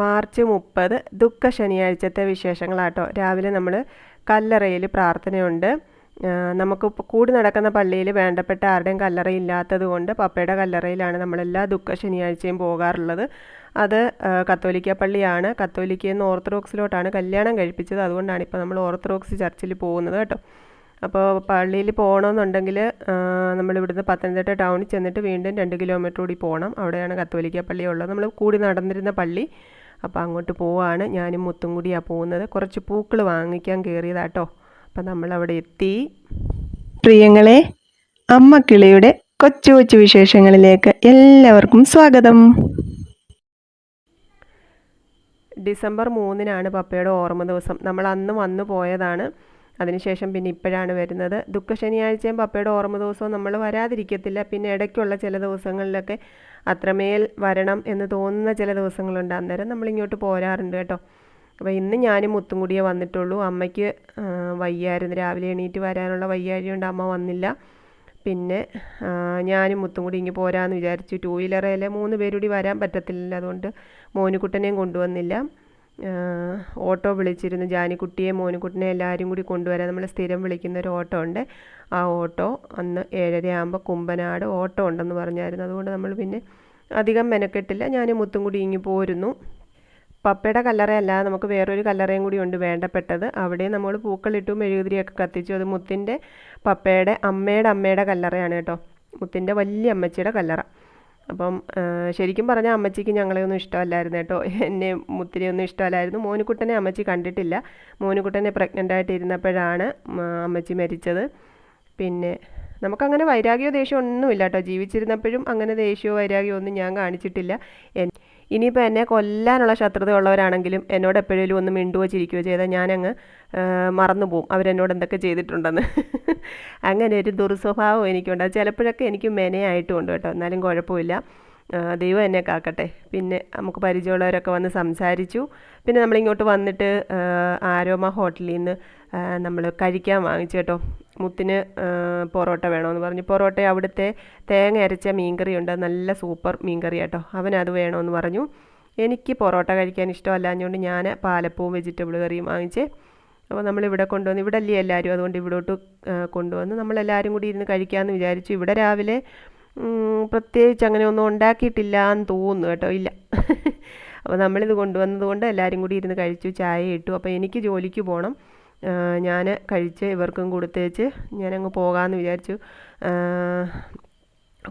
March മുപ്പത് ദുഃഖ ശനിയാഴ്ചത്തെ വിശേഷങ്ങളാട്ടോ. രാവിലെ നമ്മൾ കല്ലറയിൽ പ്രാർത്ഥനയുണ്ട്. നമുക്ക് കൂടി നടക്കുന്ന പള്ളിയിൽ വേണ്ടപ്പെട്ട ആരുടെയും കല്ലറ ഇല്ലാത്തത് കൊണ്ട് പപ്പയുടെ കല്ലറയിലാണ് നമ്മളെല്ലാ ദുഃഖ ശനിയാഴ്ചയും പോകാറുള്ളത്. അത് കത്തോലിക്ക പള്ളിയാണ്. കത്തോലിക്കയിൽ നിന്ന് ഓർത്തഡോക്സിലോട്ടാണ് കല്യാണം കഴിപ്പിച്ചത്. അതുകൊണ്ടാണ് ഇപ്പോൾ നമ്മൾ ഓർത്തഡോക്സ് ചർച്ചിൽ പോകുന്നത് കേട്ടോ. അപ്പോൾ പള്ളിയിൽ പോകണമെന്നുണ്ടെങ്കിൽ നമ്മളിവിടുന്ന് പത്തനംതിട്ട ടൗണിൽ ചെന്നിട്ട് വീണ്ടും രണ്ട് കിലോമീറ്റർ കൂടി പോകണം. അവിടെയാണ് കത്തോലിക്ക പള്ളി ഉള്ളത് നമ്മൾ കൂടി നടന്നിരുന്ന പള്ളി അപ്പോൾ അങ്ങോട്ട് പോവാണ്. ഞാനും മുത്തും കൂടിയാണ് പോകുന്നത്. കുറച്ച് പൂക്കൾ വാങ്ങിക്കാൻ കയറിയതാട്ടോ അപ്പം നമ്മളവിടെ എത്തി. പ്രിയങ്ങളെ അമ്മ കിളിയുടെ കൊച്ചു കൊച്ചു വിശേഷങ്ങളിലേക്ക് എല്ലാവർക്കും സ്വാഗതം. ഡിസംബർ മൂന്നിനാണ് പപ്പയുടെ ഓർമ്മ ദിവസം. നമ്മൾ അന്ന് വന്നു പോയതാണ്. അതിനുശേഷം പിന്നെ ഇപ്പോഴാണ് വരുന്നത്. ദുഃഖ ശനിയാഴ്ചയും പപ്പയുടെ ഓർമ്മ ദിവസവും നമ്മൾ വരാതിരിക്കത്തില്ല. പിന്നെ ഇടയ്ക്കുള്ള ചില ദിവസങ്ങളിലൊക്കെ അത്രമേൽ വരണം എന്ന് തോന്നുന്ന ചില ദിവസങ്ങളുണ്ട്. അന്നേരം നമ്മൾ ഇങ്ങോട്ട് പോരാറുണ്ട് കേട്ടോ. അപ്പോൾ ഇന്ന് ഞാനും മുത്തും കൂടിയേ വന്നിട്ടുള്ളൂ. അമ്മയ്ക്ക് വയ്യായിരുന്നു. രാവിലെ എണീറ്റ് വരാനുള്ള വയ്യാഴ്ച കൊണ്ട് അമ്മ വന്നില്ല. പിന്നെ ഞാനും മുത്തും കൂടി ഇങ്ങ് പോരാന്ന് വിചാരിച്ചു. ടൂ വീലറിൽ മൂന്ന് പേരുകൂടി വരാൻ പറ്റത്തില്ല അതുകൊണ്ട് മോനുകുട്ടനെയും കൊണ്ടുവന്നില്ല. ഓട്ടോ വിളിച്ചിരുന്നു. ജാനിക്കുട്ടിയെ മോനുകുട്ടനെ എല്ലാവരും കൂടി കൊണ്ടുവരാൻ നമ്മൾ സ്ഥിരം വിളിക്കുന്ന ഒരു ഓട്ടോ ഉണ്ട്. ആ ഓട്ടോ അന്ന് ഏഴര ആകുമ്പോൾ കുമ്പനാട് ഓട്ടോ ഉണ്ടെന്ന് പറഞ്ഞായിരുന്നു. അതുകൊണ്ട് നമ്മൾ പിന്നെ അധികം മെനക്കെട്ടില്ല. ഞാൻ മുത്തും കൂടി ഇങ്ങി പോരുന്നു. പപ്പയുടെ കല്ലറയല്ല നമുക്ക് വേറൊരു കല്ലറയും കൂടി ഉണ്ട് വേണ്ടപ്പെട്ടത്. അവിടെ നമ്മൾ പൂക്കളിട്ടു മെഴുകുതിരിയൊക്കെ കത്തിച്ചു. അത് മുത്തിന്റെ പപ്പയുടെ അമ്മയുടെ അമ്മയുടെ കല്ലറയാണ് കേട്ടോ. മുത്തിന്റെ വലിയ അമ്മച്ചിയുടെ കല്ലറ. അപ്പം ശരിക്കും പറഞ്ഞാൽ അമ്മച്ചിക്ക് ഞങ്ങളെ ഒന്നും ഇഷ്ടമല്ലായിരുന്നു കേട്ടോ. എന്നെ മുത്തിരി ഒന്നും ഇഷ്ടമല്ലായിരുന്നു. മോനുക്കുട്ടനെ അമ്മച്ചി കണ്ടിട്ടില്ല. മോനുക്കുട്ടനെ പ്രഗ്നന്റ് ആയിട്ട് ഇരുന്നപ്പോഴാണ് അമ്മച്ചി മരിച്ചത്. പിന്നെ നമുക്കങ്ങനെ വൈരാഗ്യമോ ദേഷ്യമോ ഒന്നുമില്ല കേട്ടോ ജീവിച്ചിരുന്നപ്പോഴും അങ്ങനെ ദേഷ്യമോ വൈരാഗ്യമോ ഒന്നും ഞാൻ കാണിച്ചിട്ടില്ല. ഇനിയിപ്പോൾ എന്നെ കൊല്ലാനുള്ള ശത്രുത ഉള്ളവരാണെങ്കിലും എന്നോട് എപ്പോഴേലും ഒന്ന് മിണ്ടുകയോ ചിരിക്കുകയോ ചെയ്താൽ ഞാനങ്ങ് മറന്നു പോവും അവരെന്നോട് എന്തൊക്കെ ചെയ്തിട്ടുണ്ടെന്ന്. അങ്ങനെ ഒരു ദുർസ്വഭാവം എനിക്കുണ്ട്. ചിലപ്പോഴൊക്കെ എനിക്ക് മെനയായിട്ടുമുണ്ട് കേട്ടോ. എന്നാലും കുഴപ്പമില്ല. ദൈവം എന്നെ കാക്കട്ടെ. പിന്നെ നമുക്ക് പരിചയമുള്ളവരൊക്കെ വന്ന് സംസാരിച്ചു. പിന്നെ നമ്മളിങ്ങോട്ട് വന്നിട്ട് ആരോമ ഹോട്ടലിൽ നിന്ന് നമ്മൾ കഴിക്കാൻ വാങ്ങിച്ചു കേട്ടോ. മുത്തിന് പൊറോട്ട വേണമെന്ന് പറഞ്ഞു. പൊറോട്ട അവിടുത്തെ തേങ്ങ അരച്ച മീൻകറി ഉണ്ട് നല്ല സൂപ്പർ മീൻകറി കേട്ടോ അവനത് വേണമെന്ന് പറഞ്ഞു. എനിക്ക് പൊറോട്ട കഴിക്കാൻ ഇഷ്ടമല്ലാഞ്ഞുകൊണ്ട് ഞാൻ പാലപ്പവും വെജിറ്റബിൾ കറിയും വാങ്ങിച്ച്. അപ്പോൾ നമ്മളിവിടെ കൊണ്ടുവന്ന് ഇവിടെ അല്ലേ എല്ലാവരും അതുകൊണ്ട് ഇവിടോട്ട് കൊണ്ടുവന്ന് നമ്മളെല്ലാവരും കൂടി ഇരുന്ന് കഴിക്കാമെന്ന് വിചാരിച്ചു. ഇവിടെ രാവിലെ പ്രത്യേകിച്ച് അങ്ങനെ ഒന്നും ഉണ്ടാക്കിയിട്ടില്ല എന്ന് തോന്നുന്നു കേട്ടോ. ഇല്ല. അപ്പോൾ നമ്മളിത് കൊണ്ടുവന്നത് കൊണ്ട് എല്ലാവരും കൂടി ഇരുന്ന് കഴിച്ചു ചായ ഇട്ടു. അപ്പോൾ എനിക്ക് ജോലിക്ക് പോകണം ഞാൻ കഴിച്ച് ഇവർക്കും കൊടുത്തേച്ച് ഞാനങ്ങ് പോകാമെന്ന് വിചാരിച്ചു.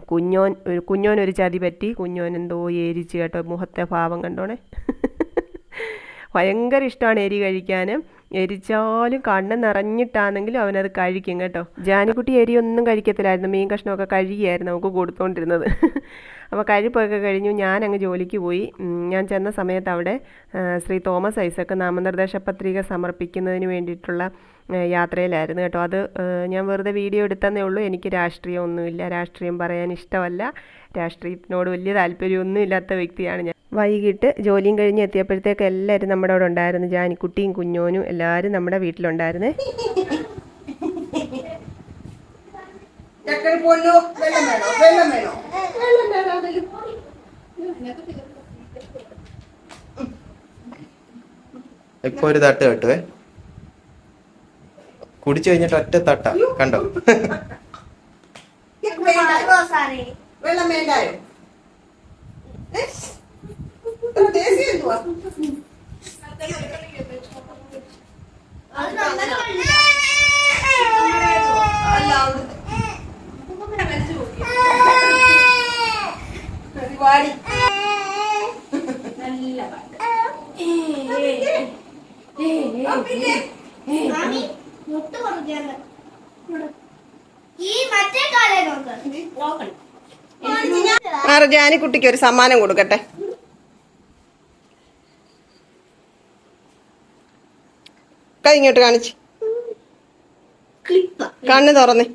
കുഞ്ഞോൻ ഒരു കുഞ്ഞോൻ ഒരു ചതി പറ്റി. കുഞ്ഞോൻ എന്തോ ഏരിച്ച് കേട്ടോ. മുഖത്തെ ഭാവം കണ്ടോണേ. ഭയങ്കര ഇഷ്ടമാണ് എരി കഴിക്കാൻ എരിച്ചാലും കണ്ണ് നിറഞ്ഞിട്ടാണെങ്കിലും അവനത് കഴിക്കും കേട്ടോ. ജാനിക്കുട്ടി എരി ഒന്നും കഴിക്കത്തില്ലായിരുന്നു. മീൻ കഷ്ണമൊക്കെ കഴുകിയായിരുന്നു നമുക്ക് കൊടുത്തുകൊണ്ടിരുന്നത് അപ്പോൾ കഴിപ്പൊക്കെ കഴിഞ്ഞു. ഞാൻ അങ്ങ് ജോലിക്ക് പോയി. ഞാൻ ചെന്ന സമയത്ത് അവിടെ ശ്രീ തോമസ് ഐസക്ക് നാമനിർദ്ദേശ പത്രിക സമർപ്പിക്കുന്നതിന് വേണ്ടിയിട്ടുള്ള യാത്രയിലായിരുന്നു കേട്ടോ. അത് ഞാൻ വെറുതെ വീഡിയോ എടുത്തന്നേ ഉള്ളൂ. എനിക്ക് രാഷ്ട്രീയം ഒന്നുമില്ല. രാഷ്ട്രീയം പറയാൻ ഇഷ്ടമല്ല. രാഷ്ട്രീയത്തിനോട് വലിയ താല്പര്യമൊന്നും വ്യക്തിയാണ് ഞാൻ. വൈകിട്ട് ജോലിയും കഴിഞ്ഞ് എത്തിയപ്പോഴത്തേക്ക് എല്ലാവരും നമ്മുടെ അവിടെ ഉണ്ടായിരുന്നു. ജാനിക്കുട്ടിയും കുഞ്ഞോനും എല്ലാവരും നമ്മുടെ വീട്ടിലുണ്ടായിരുന്നു. ഇപ്പൊ ഒരു തട്ട് കെട്ടുവേ കുടിച്ചു കഴിഞ്ഞിട്ട് ഒറ്റ തട്ട. കണ്ടോ? വെള്ളം വേണ്ടായോ? ഇത്ര ദേശീയ എന്തുവാ അല്ല അവിടുത്തെ പരിപാടി. ഈ മറ്റേ കാലേ നോക്കണം ജാനിക്കുട്ടിക്ക് ഒരു സമ്മാനം കൊടുക്കട്ടെ. കൈ ഇങ്ങോട്ട് കാണിച്ച്. കണ്ണ് തുറന്നേ.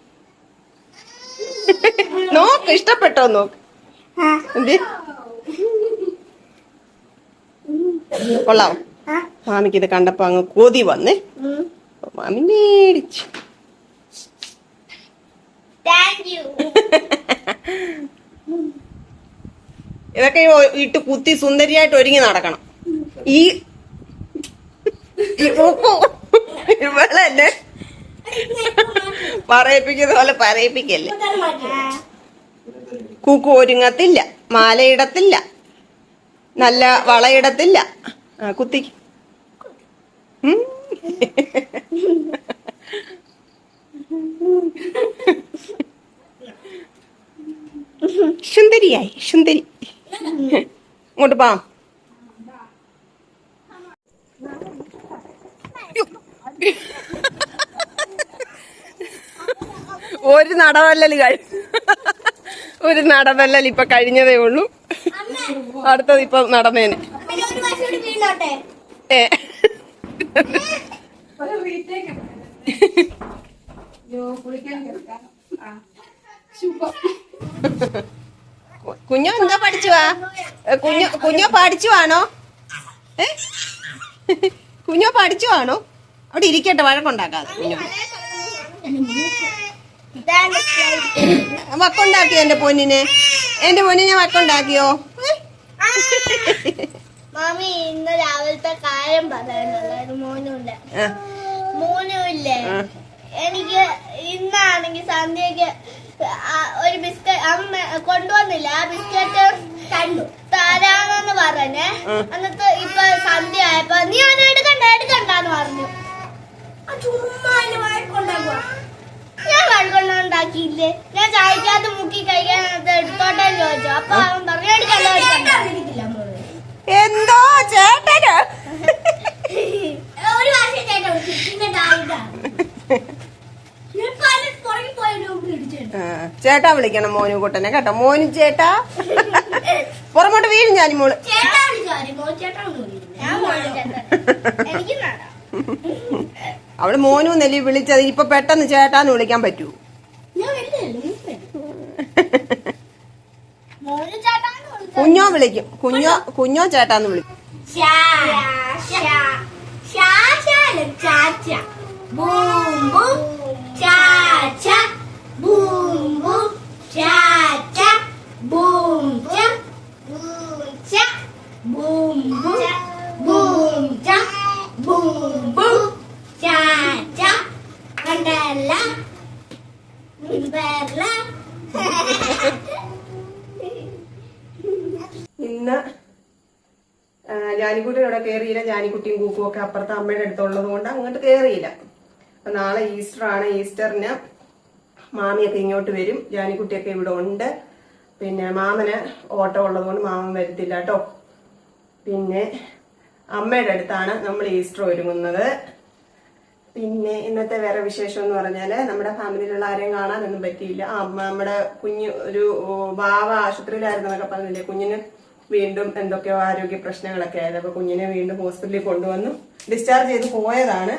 നോക്ക് ഇഷ്ടപ്പെട്ടോ നോക്ക്. എന്ത്? കൊള്ളാം മാമിക്ക് ഇത് കണ്ടപ്പോ അങ്ങ് കൊതി വന്നേ. മാമി മേടിച്ചു. ഇതൊക്കെ ഇട്ട് കുത്തി സുന്ദരിയായിട്ട് ഒരുങ്ങി നടക്കണം. ഈ ഇവളെന്നെ പറയിപ്പിക്കുന്ന പോലെ പറയിപ്പിക്കല്ലേ? കൂക്കു ഒരുങ്ങത്തില്ല മാലയിടത്തില്ല നല്ല വളയിടത്തില്ല ആ കുത്തി. സുന്ദരിയായി സുന്ദരി. ഇങ്ങോട്ട് പാ. ഒരു നടവല്ലൽ കഴി ഒരു നടവല്ലൽ ഇപ്പൊ കഴിഞ്ഞതേ ഉള്ളൂ. അടുത്തത് ഇപ്പൊ നടന്നേന്. കുഞ്ഞോ എന്താ പഠിച്ചുവാ കുഞ്ഞോ കുഞ്ഞോ പഠിച്ചുവാണോ ഏ? കുഞ്ഞോ പഠിച്ചുവാണോ അവിടെ ഇരിക്കട്ടെ വഴക്കുണ്ടാക്കാതെ കുഞ്ഞോ. വക്കുണ്ടാക്കിയോ എന്റെ പൊന്നിനെ? എന്റെ പൊന്നിനെ വക്കുണ്ടാക്കിയോ? മാമി ഇന്ന് രാവിലത്തെ കാര്യം പറയാനുള്ളത് മോനുണ്ട്. ആ, മോനുമില്ലേ? ആ. എനിക്ക് ഇന്നാണെങ്കിൽ സന്ധ്യക്ക് ഒരു ബിസ്ക്കറ്റ് അമ്മ കൊണ്ടുവന്നില്ല? ആ ബിസ്ക്കറ്റ് കണ്ടു തരാണെന്ന് പറഞ്ഞേ. എന്നിട്ട് ഇപ്പൊ സന്ധ്യ ആയപ്പോ നീ അത് എടുക്കണ്ട എടുക്കണ്ടെന്ന് പറഞ്ഞു. ആ ചുമ്മാ ഞാൻ വഴക്കുണ്ടാക്കിയില്ലേ ഞാൻ ചായക്കകത്ത് മുക്കി കഴിക്കാൻ അത് എടുത്തോട്ടെ ചോദിച്ചു. അപ്പൊ അവൻ പറഞ്ഞു എന്തോ ചേട്ടന്? ഒരു വർഷം ചേട്ടാ വിളിച്ചു. പിന്നെ ഡായിട്ടാ. ഞാൻ പല പുറകിൽ പോയതിന് മുമ്പ് ഇടിച്ചിട്ടുണ്ട്. ആ, ചേട്ടാ വിളിക്കണം മോനു കൂട്ടനെ. കേട്ടോ മോനു ചേട്ടാ. പുറമോട്ട് വീഴും ഞാൻ മോൾ. ചേട്ടാ ചേട്ടാ അവൾ മോനു നെല്ലി വിളിച്ചത് ഇപ്പൊ പെട്ടെന്ന് ചേട്ടാന്ന് വിളിക്കാൻ പറ്റൂ. കുഞ്ഞോ വിളിക്കും. കുഞ്ഞോ കുഞ്ഞോ ചേട്ടാന്ന് വിളിക്കും. Boom, boom, boom, boom, boom, boom, ചാച്ച. കണ്ടല്ല ഇന്ന് ആ, ജാനിക്കുട്ടി ഇവിടെ കയറിയില്ല ജാനിക്കുട്ടിയും കൂക്കും ഒക്കെ അപ്പുറത്തെ അമ്മയുടെ അടുത്തുള്ളത് കൊണ്ട് അങ്ങോട്ട് കയറിയില്ല അപ്പൊ നാളെ ഈസ്റ്റർ ആണ് ഈസ്റ്ററിന്. മാമിയൊക്കെ ഇങ്ങോട്ട് വരും. ജാനിക്കുട്ടിയൊക്കെ ഇവിടെ ഉണ്ട്. പിന്നെ മാമന് ഓട്ടോ ഉള്ളത് കൊണ്ട് മാമൻ വരത്തില്ല കേട്ടോ. പിന്നെ അമ്മയുടെ അടുത്താണ് നമ്മൾ ഈസ്റ്റർ ഒരുങ്ങുന്നത്. പിന്നെ ഇന്നത്തെ വേറെ വിശേഷം എന്ന് പറഞ്ഞാൽ നമ്മുടെ ഫാമിലിയിലുള്ള ആരെയും കാണാനൊന്നും പറ്റിയില്ല. ആ, നമ്മുടെ കുഞ്ഞ് ഒരു ബാവ ആശുപത്രിയിലായിരുന്നൊക്കെ പറഞ്ഞില്ലേ? കുഞ്ഞിന് വീണ്ടും എന്തൊക്കെയോ ആരോഗ്യ പ്രശ്നങ്ങളൊക്കെ ആയത്. അപ്പൊ കുഞ്ഞിനെ വീണ്ടും ഹോസ്പിറ്റലിൽ കൊണ്ടുവന്നു. ഡിസ്ചാർജ് ചെയ്ത് പോയതാണ്.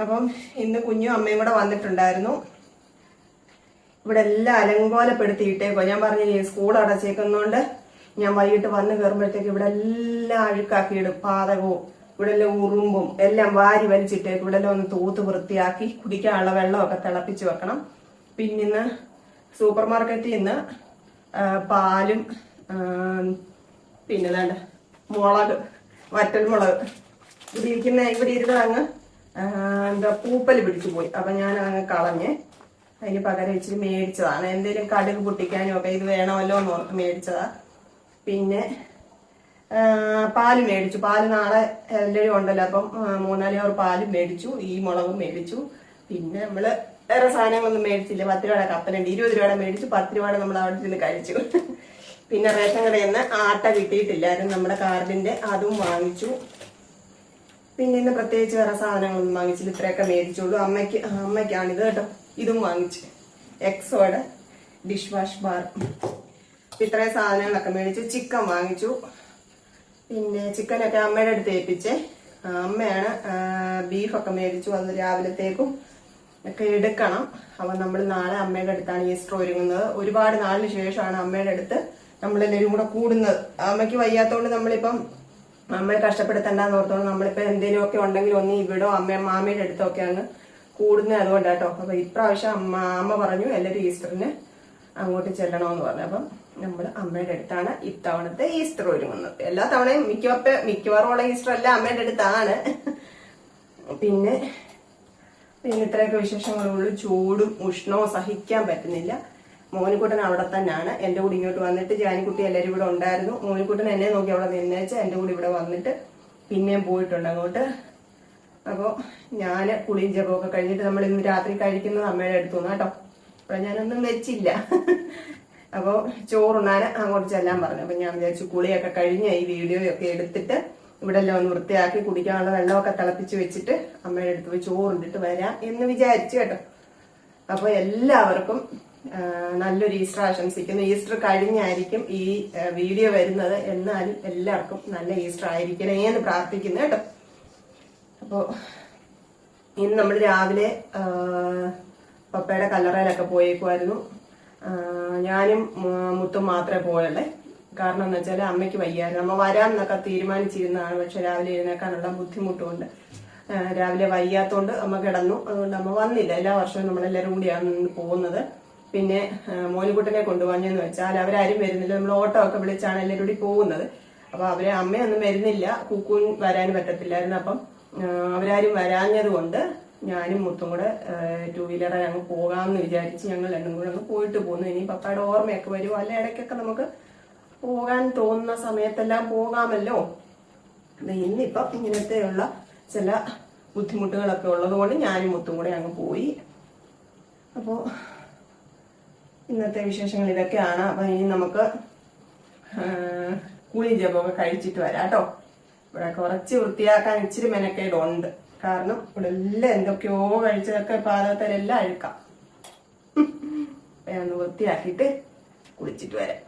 അപ്പം ഇന്ന് കുഞ്ഞും അമ്മയും കൂടെ വന്നിട്ടുണ്ടായിരുന്നു. ഇവിടെ എല്ലാം അലങ്കോലപ്പെടുത്തിയിട്ടേക്കോ ഞാൻ പറഞ്ഞില്ലേ സ്കൂൾ അടച്ചേക്കുന്നോണ്ട് ഞാൻ വൈകിട്ട് വന്ന് കയറുമ്പോഴത്തേക്ക് ഇവിടെ എല്ലാം അഴുക്കാക്കിയിടും. പാതകവും ഇവിടെ എല്ലാം ഉറുമ്പും എല്ലാം വാരി വലിച്ചിട്ടേക്ക് ഇവിടെ എല്ലാം ഒന്ന് തൂത്ത് വൃത്തിയാക്കി കുടിക്കാനുള്ള വെള്ളമൊക്കെ തിളപ്പിച്ച് വെക്കണം. പിന്നിന്ന് സൂപ്പർ മാർക്കറ്റിൽ നിന്ന് പാലും പിന്നെ വേണ്ട മുളക് വറ്റൽ മുളക്. ഇവിടെ ഇരിക്കുന്ന ഇവിടെ ഇരുന്ന് അങ്ങ് എന്താ പൂപ്പൽ പിടിച്ചു പോയി. അപ്പൊ ഞാൻ അങ്ങ് കളഞ്ഞ് അതിന് പകരം ഇച്ചിരി മേടിച്ചതാണ്. എന്തെങ്കിലും കടുക് പൊട്ടിക്കാനും ഒക്കെ ഇത് വേണമല്ലോ എന്ന് ഓർത്ത് മേടിച്ചതാ. പിന്നെ പാൽ മേടിച്ചു. പാൽ നാളെ എല്ലാവരും ഉണ്ടല്ലോ അപ്പം മൂന്നാൽ അവർ പാൽ മേടിച്ചു ഈ മുളകും മേടിച്ചു. പിന്നെ നമ്മൾ വേറെ സാധനങ്ങളൊന്നും മേടിച്ചില്ല. പത്ത് രൂപയുടെ കപ്പലുണ്ട്. ഇരുപത് രൂപയുടെ മേടിച്ചു. പത്ത് രൂപയുടെ നമ്മൾ അവിടെ നിന്ന് കഴിച്ചു. പിന്നെ റേഷൻ കടയിൽ നിന്ന് ആട്ട കിട്ടിയിട്ടില്ലായിരുന്നു നമ്മുടെ കാർഡിന്റെ അതും വാങ്ങിച്ചു. പിന്നെ ഇന്ന് പ്രത്യേകിച്ച് വേറെ സാധനങ്ങളൊന്നും വാങ്ങിച്ചില്ല. ഇത്രയൊക്കെ മേടിച്ചുള്ളൂ. അമ്മയ്ക്ക് അമ്മയ്ക്കാണിത് കേട്ടോ. ഇതും വാങ്ങിച്ചു. എക്സോയുടെ ഡിഷ് വാഷ് ബാർ. ഇത്രയും സാധനങ്ങളൊക്കെ മേടിച്ചു. ചിക്കൻ വാങ്ങിച്ചു. പിന്നെ ചിക്കനൊക്കെ അമ്മയുടെ അടുത്ത് ഏൽപ്പിച്ചേ. അമ്മയാണ് ബീഫൊക്കെ മേടിച്ചു വന്ന് രാവിലത്തേക്കും ഒക്കെ എടുക്കണം. അപ്പൊ നമ്മൾ നാളെ അമ്മയുടെ അടുത്താണ് ഈസ്റ്റർ ഒരുങ്ങുന്നത്. ഒരുപാട് നാളിന് ശേഷമാണ് അമ്മയുടെ അടുത്ത് നമ്മളെല്ലാവരും കൂടെ കൂടുന്നത്. അമ്മയ്ക്ക് വയ്യാത്തോണ്ട് നമ്മളിപ്പം അമ്മയെ കഷ്ടപ്പെടുത്തണ്ടെന്ന് ഓർത്തോണ്ട് നമ്മളിപ്പോ എന്തെങ്കിലുമൊക്കെ ഉണ്ടെങ്കിൽ ഒന്ന് ഇവിടോ അമ്മ മാമിയുടെ അടുത്തൊക്കെ അങ്ങ് കൂടുന്നത് അതുകൊണ്ടാട്ടോ. അപ്പൊ ഇപ്രാവശ്യം അമ്മ അമ്മ പറഞ്ഞു എല്ലാവരും ഈസ്റ്ററിന് അങ്ങോട്ട് ചെല്ലണമെന്ന് പറഞ്ഞു. അപ്പം നമ്മൾ അമ്മയുടെ അടുത്താണ് ഇത്തവണത്തെ ഈസ്റ്റർ ഒരുങ്ങുന്നത്. എല്ലാ തവണയും മിക്കവാറും മിക്കവാറും ഈസ്റ്റർ അല്ല അമ്മയുടെ അടുത്താണ്. പിന്നെ പിന്നെ ഇത്രയൊക്കെ വിശേഷങ്ങളുള്ളൂ ചൂടും ഉഷ്ണവും സഹിക്കാൻ പറ്റുന്നില്ല. മോനിക്കുട്ടൻ അവിടെ തന്നെയാണ്. എന്റെ കൂടെ ഇങ്ങോട്ട് വന്നിട്ട് ജാനിക്കുട്ടി എല്ലാവരും ഇവിടെ ഉണ്ടായിരുന്നു. മോനിക്കുട്ടൻ എന്നെ നോക്കി അവിടെ നിന്നേച്ച് എന്റെ കൂടെ ഇവിടെ വന്നിട്ട് പിന്നെയും പോയിട്ടുണ്ട് അങ്ങോട്ട്. അപ്പോൾ ഞാൻ കുളിയും ജപമൊക്കെ കഴിഞ്ഞിട്ട് നമ്മൾ ഇന്ന് രാത്രി കഴിക്കുന്നത് അമ്മയുടെ അടുത്തു നിന്ന് കേട്ടോ ഞാനൊന്നും വെച്ചില്ല. അപ്പോൾ ചോറുണ്ണാൻ അങ്ങോട്ട് ചെല്ലാൻ പറഞ്ഞു. അപ്പം ഞാൻ വിചാരിച്ചു കുളിയൊക്കെ കഴിഞ്ഞ് ഈ വീഡിയോയൊക്കെ എടുത്തിട്ട് ഇവിടെ എല്ലാം ഒന്ന് വൃത്തിയാക്കി കുടിക്കാനുള്ള വെള്ളമൊക്കെ തിളപ്പിച്ച് വെച്ചിട്ട് അമ്മയുടെ അടുത്ത് പോയി ചോറുണ്ടിട്ട് വരാം എന്ന് വിചാരിച്ചു കേട്ടോ. അപ്പോൾ എല്ലാവർക്കും നല്ലൊരു ഈസ്റ്റർ ആശംസിക്കുന്നു. ഈസ്റ്റർ കഴിഞ്ഞായിരിക്കും ഈ വീഡിയോ വരുന്നത്. എന്നാലും എല്ലാവർക്കും നല്ല ഈസ്റ്റർ ആയിരിക്കണേ എന്ന് പ്രാർത്ഥിക്കുന്നു കേട്ടോ. അപ്പോൾ ഇന്ന് നമ്മൾ രാവിലെ പപ്പയുടെ കല്ലറയിലൊക്കെ പോയേക്കുമായിരുന്നു ഞാനും മുത്തും മാത്രമേ പോയുള്ളേ. കാരണം എന്ന് വെച്ചാൽ അമ്മയ്ക്ക് വയ്യായിരുന്നു. അമ്മ വരാമെന്നൊക്കെ തീരുമാനിച്ചിരുന്നതാണ്. പക്ഷെ രാവിലെ എഴുന്നേക്കാനുള്ള ബുദ്ധിമുട്ടുണ്ട് രാവിലെ വയ്യാത്തോണ്ട് അമ്മ കിടന്നു. അതുകൊണ്ട് അമ്മ വന്നില്ല. എല്ലാ വർഷവും നമ്മളെല്ലാവരും കൂടിയാണ് പോകുന്നത്. പിന്നെ മോനുകുട്ടനെ കൊണ്ടുപോകാഞ്ഞെന്ന് വെച്ചാൽ അവരാരും വരുന്നില്ല. നമ്മൾ ഓട്ടോ ഒക്കെ വിളിച്ചാണ് എല്ലാവരും കൂടി പോകുന്നത്. അപ്പൊ അവരെ അമ്മയൊന്നും വരുന്നില്ല. കുക്കൂൻ വരാൻ പറ്റത്തില്ലായിരുന്നു. അപ്പം അവരാരും വരാഞ്ഞത് കൊണ്ട് ഞാനും മുത്തും കൂടെ ടൂ വീലറെ അങ്ങ് പോകാമെന്ന് വിചാരിച്ച് ഞങ്ങൾ രണ്ടും കൂടെ അങ്ങ് പോയിട്ട് പോന്നു. ഇനി പപ്പയുടെ ഓർമ്മയൊക്കെ വരുമോ? അല്ല ഇടയ്ക്കൊക്കെ നമുക്ക് പോകാൻ തോന്നുന്ന സമയത്തെല്ലാം പോകാമല്ലോ? ഇന്നിപ്പം ഇങ്ങനത്തെയുള്ള ചില ബുദ്ധിമുട്ടുകളൊക്കെ ഉള്ളത് കൊണ്ട് ഞാനും മുത്തും കൂടെ അങ്ങ് പോയി. അപ്പോൾ ഇന്നത്തെ വിശേഷങ്ങൾ ഇതൊക്കെയാണ്. അപ്പം ഇനി നമുക്ക് കൂലി ജപമൊക്കെ കഴിച്ചിട്ട് വരാം കേട്ടോ. ഇവിടെ കുറച്ച് വൃത്തിയാക്കാൻ ഇച്ചിരി മെനക്കേടുണ്ട്. കാരണം ഇവിടെ എല്ലാം എന്തൊക്കെയോ കഴിച്ചതൊക്കെ പാദത്തിലെല്ലാം അഴുക്കാം. ഞാൻ വൃത്തിയാക്കിയിട്ട് കുളിച്ചിട്ട് വരാം.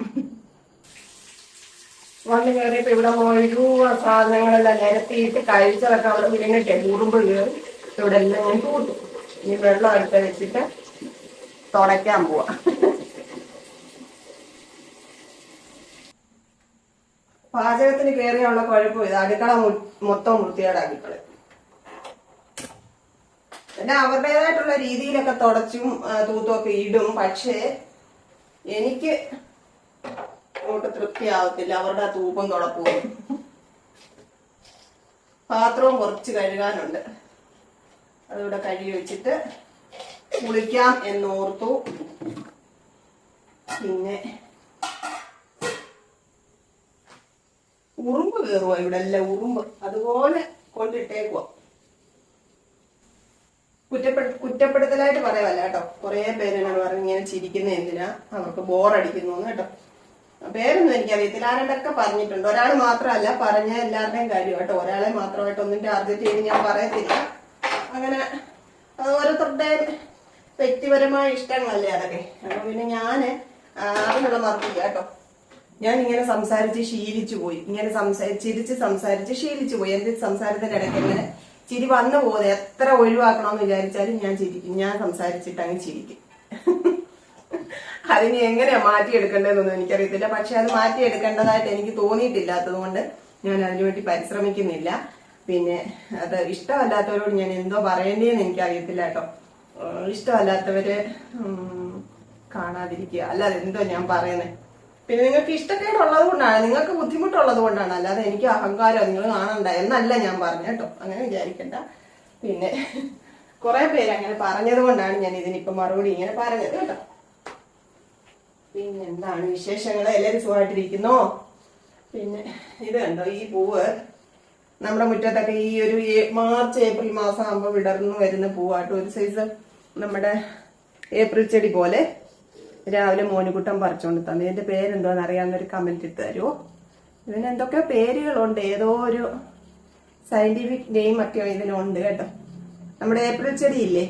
വന്ന് കയറിയപ്പോ ഇവിടെ മുഴുവൻ സാധനങ്ങളെല്ലാം നിരത്തിയിട്ട് കഴിച്ചതൊക്കെ അവിടെ വീണിട്ടേ കുറുമ്പ് കയറി ഇവിടെ എല്ലാം ഞാൻ കൂട്ടു. ഇനി വെള്ളം എടുത്ത് വെച്ചിട്ട് തുടയ്ക്കാൻ പോവാ. പാചകത്തിന് കയറിയുള്ള കുഴപ്പം. ഇത് അടുക്കള മൊത്തം മൊത്തം വൃത്തികേടാക്കിക്കളെ പിന്നെ അവരുടേതായിട്ടുള്ള രീതിയിലൊക്കെ തുടച്ചും തൂത്തുമൊക്കെ ഇടും. പക്ഷേ എനിക്ക് അങ്ങോട്ട് തൃപ്തിയാവത്തില്ല. അവരുടെ ആ തൂപ്പും പാത്രവും കുറച്ച് കഴുകാനുണ്ട്. അതിവിടെ കഴുകി വെച്ചിട്ട് കുളിക്കാം എന്നോർത്തു. പിന്നെ ഉറുമ്പ് കയറുക ഇവിടെ. അല്ല ഉറുമ്പ്. അതുപോലെ കൊണ്ടിട്ടേക്കുവാ. കുറ്റപ്പെടു കുറ്റപ്പെടുത്തലായിട്ട് പറയവല്ല കേട്ടോ. കുറെ പേരെന്നോട് പറഞ്ഞു ഇങ്ങനെ ചിരിക്കുന്ന എന്തിനാ? അവർക്ക് ബോറടിക്കുന്നു കേട്ടോ. പേരൊന്നും എനിക്കറിയത്തില്ല. ആരോടൊക്കെ പറഞ്ഞിട്ടുണ്ട്. ഒരാൾ മാത്രമല്ല പറഞ്ഞ എല്ലാവരുടെയും കാര്യം കേട്ടോ. ഒരാളെ മാത്രമായിട്ട് ഒന്നും ടാർഗറ്റ് ചെയ്ത് ഞാൻ പറയത്തില്ല. അങ്ങനെ അത് ഓരോരുത്തരുടെ വ്യക്തിപരമായ ഇഷ്ടങ്ങളല്ലേ അതൊക്കെ. അപ്പൊ പിന്നെ ആ, അതിനുള്ള മറക്കില്ല കേട്ടോ. ഞാൻ ഇങ്ങനെ സംസാരിച്ച് ശീലിച്ചു പോയി. ഇങ്ങനെ സംസാരിച്ച് ചിരിച്ച് സംസാരിച്ച് ശീലിച്ചു പോയി. എന്റെ സംസാരത്തിന്റെ ഇടയ്ക്ക് ഇങ്ങനെ ചിരി വന്നു പോകുന്നത്. എത്ര ഒഴിവാക്കണമെന്ന് വിചാരിച്ചാലും ഞാൻ ചിരിക്കും. ഞാൻ സംസാരിച്ചിട്ട് അങ്ങ് ചിരിക്കും. അതിന് എങ്ങനെയാ മാറ്റിയെടുക്കേണ്ടതെന്നൊന്നും എനിക്കറിയത്തില്ല. പക്ഷെ അത് മാറ്റിയെടുക്കേണ്ടതായിട്ട് എനിക്ക് തോന്നിയിട്ടില്ലാത്തത് കൊണ്ട് ഞാൻ അതിനുവേണ്ടി പരിശ്രമിക്കുന്നില്ല. പിന്നെ അത് ഇഷ്ടമല്ലാത്തവരോട് ഞാൻ എന്തോ പറയേണ്ടതെന്ന് എനിക്കറിയത്തില്ല കേട്ടോ. ഇഷ്ടമല്ലാത്തവര് കാണാതിരിക്കുക. അല്ലാതെ എന്തോ ഞാൻ പറയുന്നത് പിന്നെ നിങ്ങൾക്ക് ഇഷ്ടക്കേടുള്ളത് കൊണ്ടാണ് നിങ്ങൾക്ക് ബുദ്ധിമുട്ടുള്ളത് കൊണ്ടാണ്. അല്ലാതെ എനിക്ക് അഹങ്കാരം നിങ്ങൾ കാണണ്ട. എന്നല്ല ഞാൻ പറഞ്ഞു കേട്ടോ. അങ്ങനെ വിചാരിക്കണ്ട. പിന്നെ കുറെ പേര് അങ്ങനെ പറഞ്ഞത് കൊണ്ടാണ് ഞാൻ ഇതിനിപ്പോ മറുപടി ഇങ്ങനെ പറഞ്ഞത് കേട്ടോ. പിന്നെ എന്താണ് വിശേഷങ്ങൾ എല്ലാവരും സുഖമായിട്ടിരിക്കുന്നോ? പിന്നെ ഇത് കണ്ടോ? ഈ പൂവ് നമ്മുടെ മുറ്റത്തൊക്കെ ഈ ഒരു മാർച്ച് ഏപ്രിൽ മാസം ആകുമ്പോൾ വിടർന്നു വരുന്ന പൂവാട്ടോ. ഒരു സൈസ് നമ്മുടെ ഏപ്രിൽ ചെടി പോലെ. രാവിലെ മോനുകുട്ടം പറിച്ചോണ്ട് തന്നു. ഇതിന്റെ പേരെന്തോന്ന് അറിയാവുന്നൊരു കമന്റ് ഇട്ട് തരുമോ ഇതിന് എന്തൊക്കെ പേരുകളുണ്ട്. ഏതോ ഒരു സയന്റിഫിക് നെയിം ഒക്കെ ഇതിനുണ്ട് കേട്ടോ. നമ്മുടെ ഏപ്രിൽ ചെടിയില്ലേ?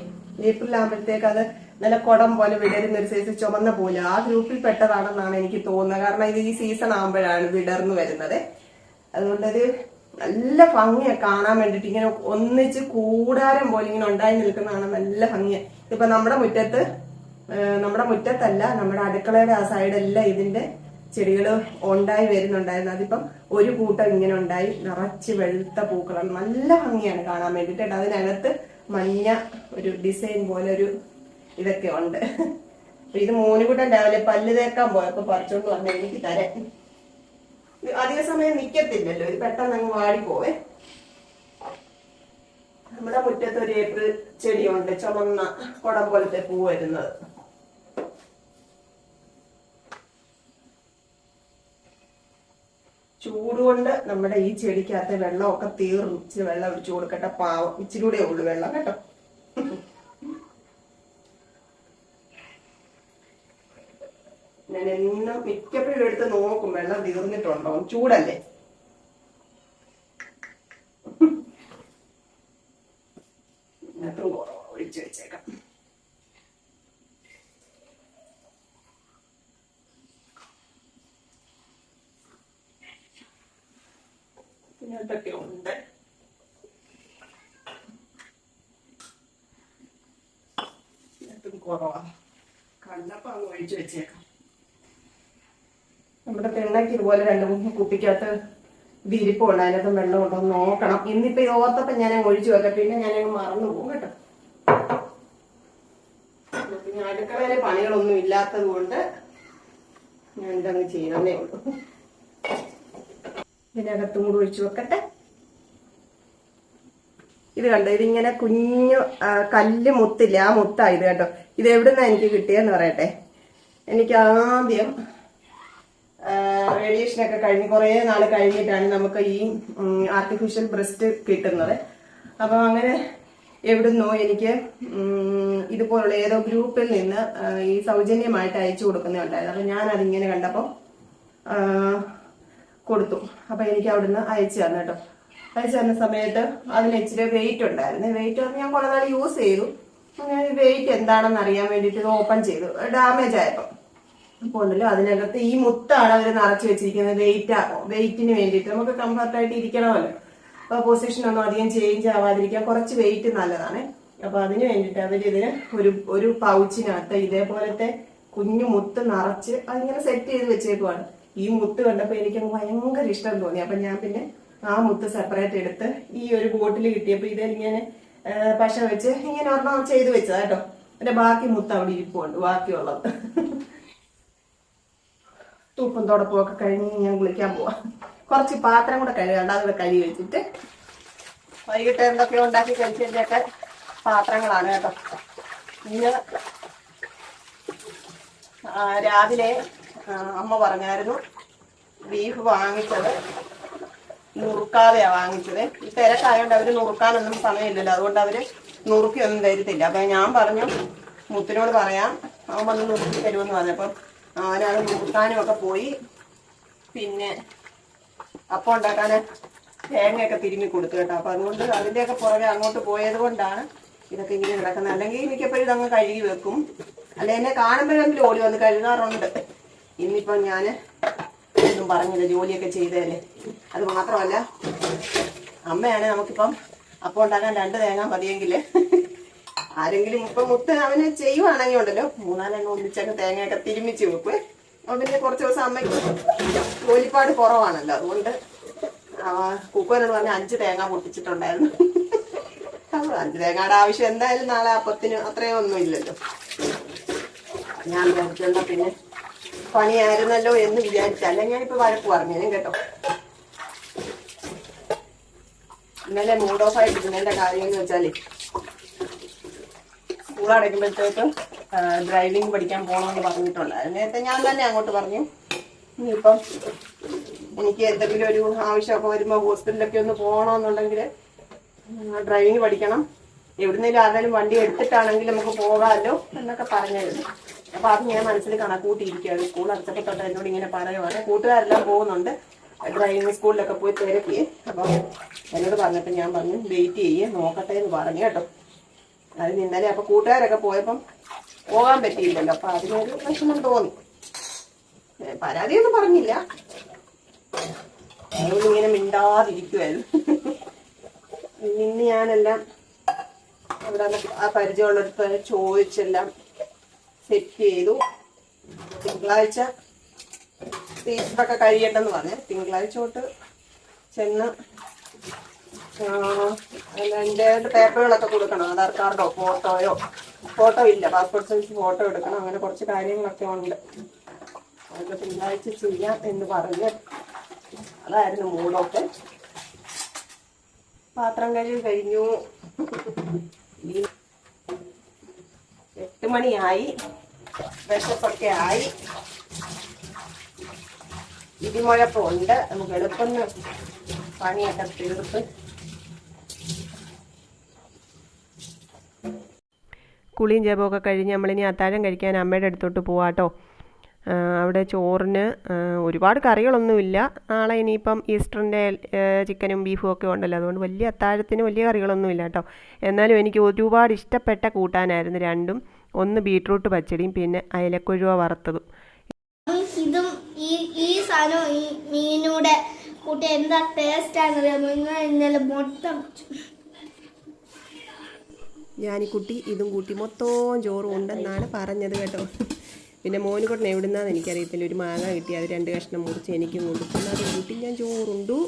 ഏപ്രിൽ ആകുമ്പോഴത്തേക്ക് അത് നല്ല കുടം പോലെ വിടരുന്ന ഒരു സൈസ് ചുമന്ന പോലെ ആ ഗ്രൂപ്പിൽ പെട്ടതാണെന്നാണ് എനിക്ക് തോന്നുന്നത്. കാരണം ഇത് ഈ സീസൺ ആകുമ്പോഴാണ് വിടർന്നു വരുന്നത്. അതുകൊണ്ടത് നല്ല ഭംഗിയാണ് കാണാൻ വേണ്ടിട്ട് ഇങ്ങനെ ഒന്നിച്ച് കൂടാരം പോലെ ഇങ്ങനെ ഉണ്ടായി നിൽക്കുന്നതാണ് നല്ല ഭംഗിയാണ് ഇപ്പൊ നമ്മുടെ മുറ്റത്ത് നമ്മുടെ മുറ്റത്തല്ല നമ്മുടെ അടുക്കളയുടെ ആ സൈഡെല്ലാം ഇതിന്റെ ചെടികൾ ഉണ്ടായി വരുന്നുണ്ടായിരുന്നു. അതിപ്പം ഒരു കൂട്ടം ഇങ്ങനെ ഉണ്ടായി. നിറച്ച് വെളുത്ത പൂക്കളാണ്. നല്ല ഭംഗിയാണ് കാണാൻ വേണ്ടിട്ട് അതിനകത്ത് മഞ്ഞ ഒരു ഡിസൈൻ പോലെ ഒരു ഇതൊക്കെ ഉണ്ട്. ഇത് ഇത് കൂട്ടം രാവിലെ പല്ല് തേക്കാൻ പോയപ്പോ പറിച്ചോണ്ട് വന്ന എനിക്ക് തരാം അധിക സമയം നിക്കത്തില്ലല്ലോ. ഇത് പെട്ടെന്ന് അങ്ങ് വാടിപ്പോവേ. നമ്മുടെ മുറ്റത്ത് ഒരു ഏപ്രിൽ ചെടിയുണ്ട്. ചുമന്ന കുടം പോലത്തെ പൂ വരുന്നത്. ചൂടുകൊണ്ട് നമ്മുടെ ഈ ചെടിക്കകത്ത് വെള്ളമൊക്കെ തീർന്നു. ഇച്ചിരി വെള്ളം ഒഴിച്ചു കൊടുക്കട്ടെ. പാവം. ഇച്ചിരി കൂടെ ഉള്ളു വെള്ളം കേട്ടോ. ഞാൻ എന്നും മിക്കപ്പോഴും എടുത്ത് നോക്കും. വെള്ളം തീർന്നിട്ടുണ്ടോ? ചൂടല്ലേ? ഒഴിച്ചു വെച്ചേക്കാം. പിന്നെ ഇതൊക്കെ ഉണ്ട്. ഇതിനകത്തും കുറവാ. കണ്ടപ്പോ അങ്ങ് ഒഴിച്ചു വെച്ചേക്കാം. നമ്മുടെ തെണ്ണയ്ക്ക് ഇതുപോലെ രണ്ട് മൂന്ന് കുപ്പിക്കകത്ത് വിരിപ്പുണ്ട് അതിനകത്ത് വെള്ളം ഉണ്ടോ നോക്കണം. ഇന്നിപ്പോ ഈ ഓർത്തപ്പം ഞാൻ ഒഴിച്ചു വെക്കാം. പിന്നെ ഞാൻ അങ്ങ് മറന്നു പോകും കേട്ടോ. പിന്നെ അടുക്കളയിലെ പണികളൊന്നും ഇല്ലാത്തത് കൊണ്ട് ഞാൻ ഇതങ്ങ് ചെയ്യണമെന്നേ ഉള്ളൂ. ഇതിനകത്തും കൂടി ഒഴിച്ചു വെക്കട്ടെ. ഇത് കണ്ടോ ഇതിങ്ങനെ കുഞ്ഞു കല്ല് മുത്തില്ല ആ മുത്താ ഇത് കേട്ടോ ഇത് എവിടുന്നാ എനിക്ക് കിട്ടിയെന്ന് പറയട്ടെ. എനിക്ക് ആദ്യം റേഡിയേഷൻ ഒക്കെ കഴിഞ്ഞ് കുറേ നാൾ കഴിഞ്ഞിട്ടാണ് നമുക്ക് ഈ ആർട്ടിഫിഷ്യൽ ബ്രസ്റ്റ് കിട്ടുന്നത്. അപ്പം അങ്ങനെ എവിടുന്നോ എനിക്ക് ഇതുപോലുള്ള ഏതോ ഗ്രൂപ്പിൽ നിന്ന് ഈ സൗജന്യമായിട്ട് അയച്ചു കൊടുക്കുന്നുണ്ടായിരുന്നു അപ്പം ഞാൻ അതിങ്ങനെ കണ്ടപ്പോൾ കൊടുത്തു. അപ്പൊ എനിക്ക് അവിടുന്ന് അയച്ചു തന്നു കേട്ടോ. അയച്ചു തന്ന സമയത്ത് അതിന് ഇച്ചിരി വെയിറ്റ് ഉണ്ടായിരുന്നു. വെയിറ്റ് ഞാൻ കുറെ നാൾ യൂസ് ചെയ്തു. അങ്ങനെ വെയിറ്റ് എന്താണെന്ന് അറിയാൻ വേണ്ടിയിട്ട് ഇത് ഓപ്പൺ ചെയ്തു. ഡാമേജ് ആയപ്പോൾ അപ്പോൾ ഉണ്ടല്ലോ അതിനകത്ത് ഈ മുത്താണ് അവർ നിറച്ച് വെച്ചിരിക്കുന്നത് വെയിറ്റ് വെയിറ്റിന് വേണ്ടിയിട്ട് നമുക്ക് കംഫർട്ട് ആയിട്ട് ഇരിക്കണമല്ലോ. അപ്പൊ പൊസിഷൻ ഒന്നും അധികം ചേഞ്ച് ആവാതിരിക്കാൻ കുറച്ച് വെയിറ്റ് നല്ലതാണ്. അപ്പൊ അതിന് വേണ്ടിയിട്ട് ഇതിന് ഒരു ഒരു പൗച്ചിനകത്ത് ഇതേപോലത്തെ കുഞ്ഞു മുത്ത് നിറച്ച് അതിങ്ങനെ സെറ്റ് ചെയ്ത് വെച്ചേക്കുവാണ്. ഈ മുത്ത് കണ്ടപ്പോൾ എനിക്ക് ഭയങ്കര ഇഷ്ടം തോന്നി. അപ്പൊ ഞാൻ പിന്നെ ആ മുത്ത് സെപ്പറേറ്റ് എടുത്ത് ഈ ഒരു ബോട്ടിൽ കിട്ടിയപ്പോ ഇതിങ്ങനെ ഞാൻ പശ വെച്ച് ഇങ്ങനെ ഒരെണ്ണം ചെയ്ത് വെച്ചതാ കേട്ടോ. എന്റെ ബാക്കി മുത്ത് അവിടെ ഇരിപ്പുണ്ട് ബാക്കിയുള്ളത്. തൂപ്പും തുടപ്പും ഒക്കെ കഴിഞ്ഞ് ഞാൻ കുളിക്കാൻ പോവാ. കുറച്ച് പാത്രം കൂടെ കഴുകണ്ട അത് കഴുകി വെച്ചിട്ട്. വൈകിട്ട് എന്തൊക്കെ ഉണ്ടാക്കി കഴിച്ചതിന്റെയൊക്കെ പാത്രങ്ങളാണ് കേട്ടോ. ഇന്ന് രാവിലെ അമ്മ പറഞ്ഞായിരുന്നു ബീഫ് വാങ്ങിച്ചത്. നുറുക്കാതെയാണ് വാങ്ങിച്ചത്. ഈ തിരക്കായതുകൊണ്ട് അവർ നുറുക്കാനൊന്നും സമയമില്ലല്ലോ. അതുകൊണ്ട് അവർ നുറുക്കിയൊന്നും തരുത്തില്ല. അപ്പം ഞാൻ പറഞ്ഞു മുത്തിനോട് പറയാം അവൻ വന്ന് നുറുക്കി തരുമെന്ന് പറഞ്ഞപ്പം അവനത് നുറുക്കാനും ഒക്കെ പോയി. പിന്നെ അപ്പം ഉണ്ടാക്കാൻ തേങ്ങയൊക്കെ തിരുമ്മി കൊടുത്തു കേട്ടോ. അപ്പം അതുകൊണ്ട് അതിന്റെയൊക്കെ പുറകെ അങ്ങോട്ട് പോയത് കൊണ്ടാണ് ഇതൊക്കെ ഇങ്ങനെ കിടക്കുന്നത് അല്ലെങ്കിൽ മിക്കപ്പോഴും ഇതങ്ങ് കഴുകി വെക്കും. അല്ലെ എന്നെ കാണുമ്പോഴെങ്കിലും ഓടി വന്ന് കഴുകാറുണ്ട്. ഇന്നിപ്പം ഞാൻ ഒന്നും പറഞ്ഞില്ല ജോലിയൊക്കെ ചെയ്തതല്ലേ അത് മാത്രമല്ല അമ്മയാണ് നമുക്കിപ്പം അപ്പം ഉണ്ടാക്കാൻ രണ്ട് തേങ്ങ മതിയെങ്കിൽ ആരെങ്കിലും ഇപ്പം മുത്ത് അവന് ചെയ്യുവാണെങ്കിൽ ഉണ്ടല്ലോ മൂന്നാലെണ്ണം ഒന്നിച്ചൊക്കെ തേങ്ങയൊക്കെ തിരുമിച്ച് വെക്കുവേ അപ്പം പിന്നെ കുറച്ച് ദിവസം അമ്മയ്ക്ക് ജോലിപ്പാട് കുറവാണല്ലോ. അതുകൊണ്ട് കുക്കറിനോട് പറഞ്ഞ അഞ്ച് തേങ്ങ പൊട്ടിച്ചിട്ടുണ്ടായിരുന്നു. അഞ്ച് തേങ്ങയുടെ ആവശ്യം എന്തായാലും നാളെ അപ്പത്തിന് അത്രയും ഒന്നും ഇല്ലല്ലോ. ഞാൻ പിന്നെ പണിയായിരുന്നല്ലോ എന്ന് വിചാരിച്ചല്ല ഞാനിപ്പോ വഴക്ക് പറഞ്ഞേനും കേട്ടോ. ഇന്നലെ മൂഡ് ഓഫ് ആയിട്ടിരുന്നതിന്റെ കാര്യം എന്ന് വെച്ചാൽ സ്കൂൾ അടയ്ക്കുമ്പോഴത്തേക്ക് ഡ്രൈവിംഗ് പഠിക്കാൻ പോകണമെന്ന് പറഞ്ഞിട്ടുണ്ടായിരുന്നു നേരത്തെ ഞാൻ തന്നെ അങ്ങോട്ട് പറഞ്ഞു. ഇനിയിപ്പം എനിക്ക് എന്തെങ്കിലും ഒരു ആവശ്യമൊക്കെ വരുമ്പോൾ ഹോസ്പിറ്റലിലൊക്കെ ഒന്ന് പോകണമെന്നുണ്ടെങ്കിൽ ഡ്രൈവിംഗ് പഠിക്കണം. എവിടുന്നേലും ആരെങ്കിലും വണ്ടി എടുത്തിട്ടാണെങ്കിൽ നമുക്ക് പോകാമല്ലോ എന്നൊക്കെ പറഞ്ഞായിരുന്നു. അപ്പൊ അത് ഞാൻ മനസ്സിൽ കണക്കൂട്ടിയിരിക്കുകയാണ് സ്കൂൾ അടച്ചപ്പോൾ തൊട്ട് എന്നോട് ഇങ്ങനെ പറയുവാണ്. കൂട്ടുകാരെല്ലാം പോകുന്നുണ്ട്. ഡ്രൈവിംഗ് സ്കൂളിലൊക്കെ പോയി തിരക്കി. അപ്പൊ എന്നോട് പറഞ്ഞപ്പോൾ ഞാൻ പറഞ്ഞു വെയിറ്റ് ചെയ്യേ നോക്കട്ടെ എന്ന് പറഞ്ഞു കേട്ടോ. അത് ഇന്നലെ അപ്പൊ കൂട്ടുകാരൊക്കെ പോയപ്പം പോകാൻ പറ്റിയില്ലല്ലോ. അപ്പൊ അതിനൊരു വിഷമം തോന്നി. പരാതിയൊന്നും പറഞ്ഞില്ല. അതുകൊണ്ട് ഇങ്ങനെ മിണ്ടാതിരിക്കുമായിരുന്നു ഇന്ന് ഞാനെല്ലാം അവിടെ ആ പരിചയമുള്ളടുത്ത് ചോദിച്ചെല്ലാം സെറ്റ് ചെയ്തു. തിങ്കളാഴ്ച തീറ്റൊക്കെ കഴിയട്ടെന്ന് പറഞ്ഞു. തിങ്കളാഴ്ച തൊട്ട് ചെന്ന് എന്റെ പേപ്പറുകളൊക്കെ കൊടുക്കണം. ആധാർ കാർഡോ ഫോട്ടോയോ ഫോട്ടോ ഇല്ല. പാസ്പോർട്ട് സൈസ് ഫോട്ടോ എടുക്കണം. അങ്ങനെ കുറച്ച് കാര്യങ്ങളൊക്കെ ഉണ്ട്. അതൊക്കെ തിങ്കളാഴ്ച ചെയ്യാം എന്ന് പറഞ്ഞ് അതായിരുന്നു മൂടൊക്കെ. പാത്രം കഴിഞ്ഞു. ഇനി എട്ട് മണിയായി. വിശപ്പൊക്കെ ആയി. ഇടിമുഴപ്പമുണ്ട് നമുക്ക് എളുപ്പം പണിയൊക്കെ തീർത്ത്. കുളിയും ജപമൊക്കെ കഴിഞ്ഞ് നമ്മളിനി അത്താഴം കഴിക്കാൻ അമ്മയുടെ അടുത്തോട്ട് പോവാട്ടോ. അവിടെ ചോറിന് ഒരുപാട് കറികളൊന്നുമില്ല. നാളെ ഇനിയിപ്പം ഈസ്റ്ററിന്റെ ചിക്കനും ബീഫും ഒക്കെ ഉണ്ടല്ലോ. അതുകൊണ്ട് വലിയ അത്താഴത്തിന് വലിയ കറികളൊന്നുമില്ല കേട്ടോ. എന്നാലും എനിക്ക് ഒരുപാട് ഇഷ്ടപ്പെട്ട കൂട്ടാനായിരുന്നു രണ്ടും. ഒന്ന് ബീട്രൂട്ട് പച്ചടിയും പിന്നെ അയലക്കൊഴുവ വറുത്തതും. ഇതും ഈ ഈ സാധനവും ഈ മീനൂടെ കൂട്ടി എന്താ ടേസ്റ്റ് ആണെന്നറിയാമോ നിങ്ങൾ ഇന്നലെ മൊത്തം കുട്ടി ഇതും കൂട്ടി മൊത്തവും ചോറും ഉണ്ടെന്നാണ് പറഞ്ഞത് കേട്ടോ. പിന്നെ മോനുകൊട്ടൻ എവിടുന്നാന്ന് എനിക്കറിയത്തില്ല. ഒരു മാങ്ങ കിട്ടി അത് രണ്ട് കഷ്ണം മുറിച്ച് എനിക്കും കൊടുത്തു അത് കൂട്ടി ഞാൻ ചോറുണ്ടു.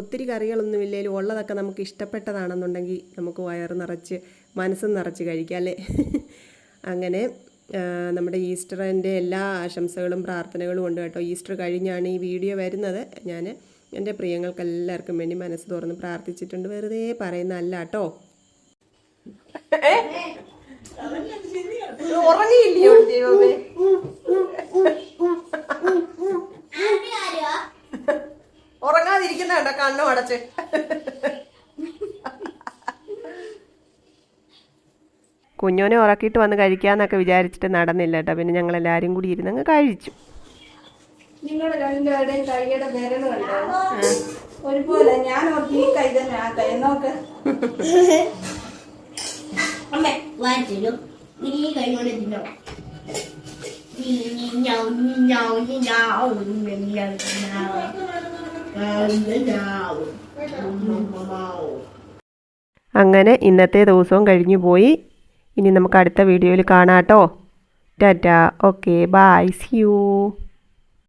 ഒത്തിരി കറികളൊന്നുമില്ലേലും ഉള്ളതൊക്കെ നമുക്ക് ഇഷ്ടപ്പെട്ടതാണെന്നുണ്ടെങ്കിൽ നമുക്ക് വയറ് നിറച്ച് മനസ്സും നിറച്ച് കഴിക്കാം അല്ലേ? അങ്ങനെ നമ്മുടെ ഈസ്റ്ററിന്റെ എല്ലാ ആശംസകളും പ്രാർത്ഥനകളും ഉണ്ട് കേട്ടോ. ഈസ്റ്റർ കഴിഞ്ഞാണ് ഈ വീഡിയോ വരുന്നത്. ഞാൻ എന്റെ പ്രിയങ്ങൾക്ക് എല്ലാവർക്കും വേണ്ടി മനസ്സ് തുറന്ന് പ്രാർത്ഥിച്ചിട്ടുണ്ട്. വെറുതെ പറയുന്നല്ല കേട്ടോ. ഉറങ്ങിയില്ലയോ ദൈവമേ? ഉറങ്ങാതിരിക്കുന്ന കണ്ട കണ്ണും അടച്ച്. കുഞ്ഞോനെ ഉറക്കിയിട്ട് വന്ന് കഴിക്കാന്നൊക്കെ വിചാരിച്ചിട്ട് നടന്നില്ല കേട്ടോ. പിന്നെ ഞങ്ങൾ എല്ലാവരും കൂടി ഇരുന്ന് അങ്ങ് കഴിച്ചു. നിങ്ങളുടെ രണ്ടുപേരുടെയും കൈയുടെ വിരൽ കണ്ടോ? ഒരുപോലെ ഞാൻ ഓർത്ത് ഈ കൈ തന്നെ ആ കൈ. നോക്ക്. അമ്മേ വാങ്ങിച്ചു ഇനി കൈ കൊണ്ട് തിന്നോ. അങ്ങനെ ഇന്നത്തെ ദിവസവും കഴിഞ്ഞു പോയി. ഇനി നമുക്ക് അടുത്ത വീഡിയോയിൽ കാണാം കേട്ടോ. Tata. Okay bye see you